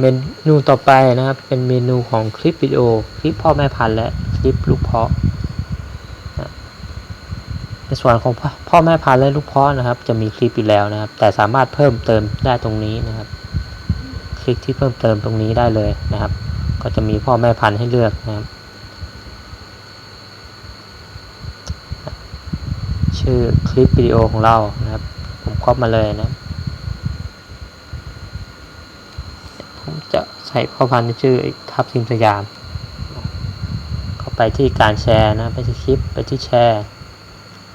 เมนูต่อไปนะครับ เป็นเมนูของคลิปวิดีโอ คลิปพ่อแม่พันธุ์และคลิปลูกเพาะในส่วนของพ่อพ่อแม่พันธุ์และลูกเพาะนะครับ จะมีคลิปอยู่แล้วนะครับ แต่สามารถเพิ่มเติมได้ตรงนี้นะครับ คลิกที่เพิ่มเติมตรงนี้ได้เลยนะครับ ก็จะมีพ่อแม่พันธุ์ให้เลือกนะครับ ชื่อคลิปวิดีโอของเรานะครับ ผมครอบมาเลยนะ ผม ใส่พ่อพันธุ์ชื่อทับทิมสยาม เข้าไปที่การแชร์นะไปที่คลิปไปที่แชร์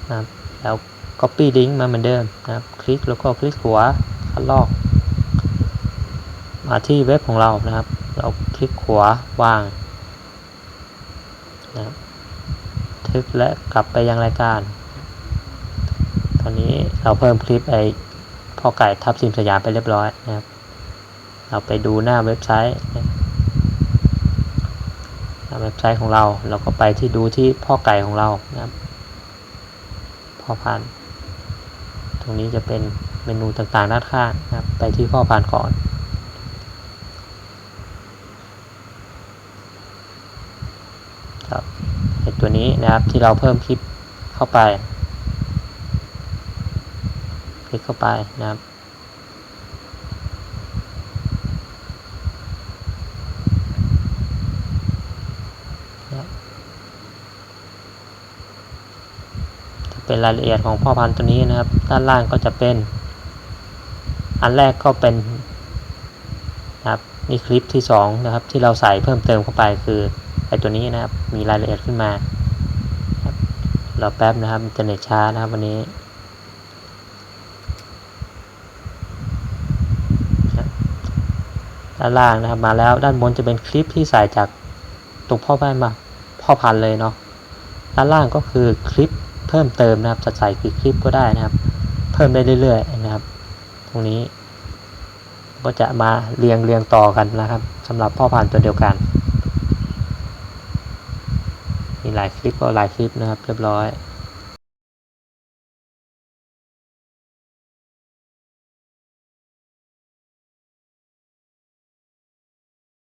นะแล้ว copy link มาเหมือนเดิมนะครับคลิกแล้วก็คลิกขวาคัดลอก มาที่เว็บของเรานะครับ เราคลิกขวาวางนะครับทึกและกลับไปยังรายการ ตอนนี้เราเพิ่มคลิปไอพ่อไก่ทับซิมสยามไปเรียบร้อยนะครับ เราไปดูหน้าเว็บไซต์เว็บไซต์ของเรา เราก็ไปที่ดูที่พ่อไก่ของเรานะครับพ่อพันธุ์ตรงนี้จะเป็นเมนูต่างๆด้านข้างนะครับ ไปที่พ่อพันธุ์ก่อนครับไอตัวนี้นะครับที่เราเพิ่มคลิปเข้าไป คลิกเข้าไปนะครับ เป็นรายละเอียดของพ่อพันธุ์ตัวนี้นะครับ ด้านล่างก็จะเป็น อันแรกก็เป็นนะครับนี่คลิปที่สองนะครับที่เราใส่เพิ่มเติมเข้าไปคือไอตัวนี้นะครับมีรายละเอียดขึ้นมาครับรอแป๊บนะครับอินเทอร์เน็ตช้านะครับวันนี้ด้านล่างนะครับมาแล้วด้านบนจะเป็นคลิปที่ใส่จากตรงพ่อพันธุ์มาพ่อพันธุ์เลยเนาะด้านล่างก็คือคลิป เพิ่มเติมนะครับจะใส่กี่คลิปก็ได้นะครับ เพิ่มได้เรื่อยๆนะครับ ตรงนี้ก็จะมาเรียงเรียงต่อกันนะครับสำหรับพ่อพันธุ์ตัวเดียวกัน มีหลายคลิปก็หลายคลิปนะครับ เรียบร้อย